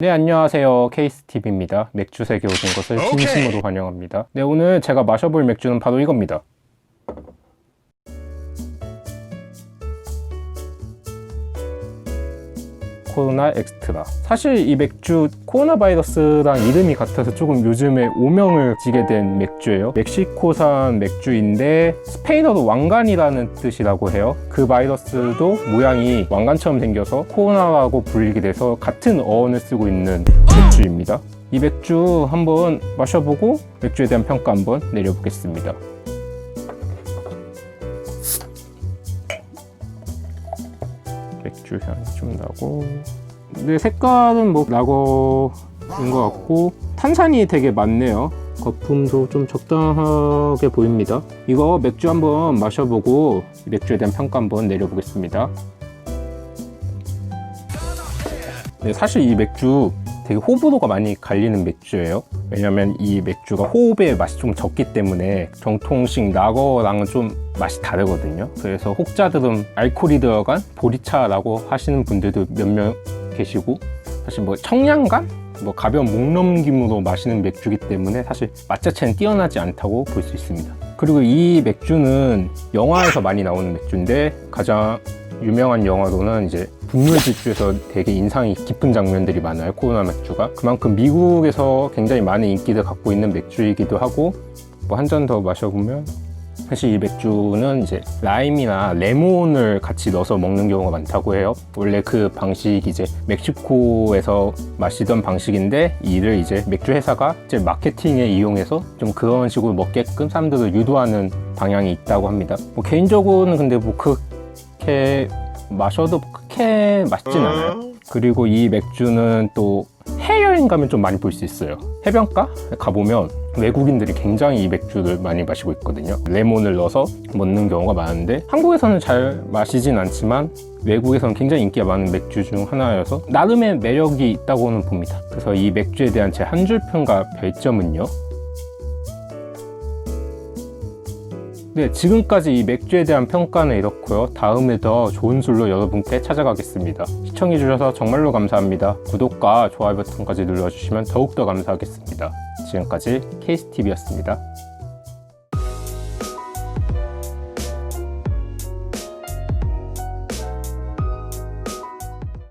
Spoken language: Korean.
네, 안녕하세요. 케이스TV입니다. 맥주 세계 오신 것을. 진심으로 환영합니다. 네, 오늘 제가 마셔볼 맥주는 바로 이겁니다. 코로나 엑스트라. 사실 이 맥주 코로나 바이러스랑 이름이 같아서 조금 요즘에 오명을 지게 된 맥주예요. 멕시코산 맥주인데 스페인어로 왕관이라는 뜻이라고 해요. 그 바이러스도 모양이 왕관처럼 생겨서 코로나라고 불리게 돼서 같은 어원을 쓰고 있는 맥주입니다. 이 맥주 한번 마셔보고 맥주에 대한 평가 한번 내려보겠습니다. 맥주 향이 좀 나고. 근데 색깔은 뭐 라거인 것 같고 탄산이 되게 많네요. 거품도 좀 적당하게 보입니다. 이거 맥주 한번 마셔보고 이 맥주에 대한 평가 한번 내려보겠습니다. 네, 사실 이 맥주 되게 호불호가 많이 갈리는 맥주예요. 왜냐면 이 맥주가 호흡의 맛이 좀 적기 때문에 정통식 라거랑은 좀 맛이 다르거든요. 그래서 혹자들은 알코올이 들어간 보리차라고 하시는 분들도 몇 명 계시고 사실 뭐 청량감? 뭐 가벼운 목 넘김으로 마시는 맥주기 때문에 사실 맛 자체는 뛰어나지 않다고 볼 수 있습니다. 그리고 이 맥주는 영화에서 많이 나오는 맥주인데 가장 유명한 영화로는 이제 분노의 질주에서 되게 인상이 깊은 장면들이 많아요 코로나 맥주가 그만큼 미국에서 굉장히 많은 인기를 갖고 있는 맥주이기도 하고 뭐 한 잔 더 마셔보면 사실 이 맥주는 이제 라임이나 레몬을 같이 넣어서 먹는 경우가 많다고 해요. 원래 그 방식이 이제 멕시코에서 마시던 방식인데 이를 이제 맥주 회사가 이제 마케팅에 이용해서 좀 그런 식으로 먹게끔 사람들을 유도하는 방향이 있다고 합니다. 뭐 개인적으로는 근데 뭐 그렇게 마셔도 그렇게 맛있진 않아요. 그리고 이 맥주는 또 해외여행 가면 좀 많이 볼 수 있어요. 해변가 가보면 외국인들이 굉장히 이 맥주를 많이 마시고 있거든요. 레몬을 넣어서 먹는 경우가 많은데 한국에서는 잘 마시진 않지만 외국에서는 굉장히 인기가 많은 맥주 중 하나여서 나름의 매력이 있다고는 봅니다. 그래서 이 맥주에 대한 제 한 줄 평가 별점은요. 네, 지금까지 이 맥주에 대한 평가는 이렇고요. 다음에 더 좋은 술로 여러분께 찾아가겠습니다. 시청해주셔서 정말로 감사합니다. 구독과 좋아요 버튼까지 눌러주시면 더욱더 감사하겠습니다. 지금까지 케이스TV였습니다.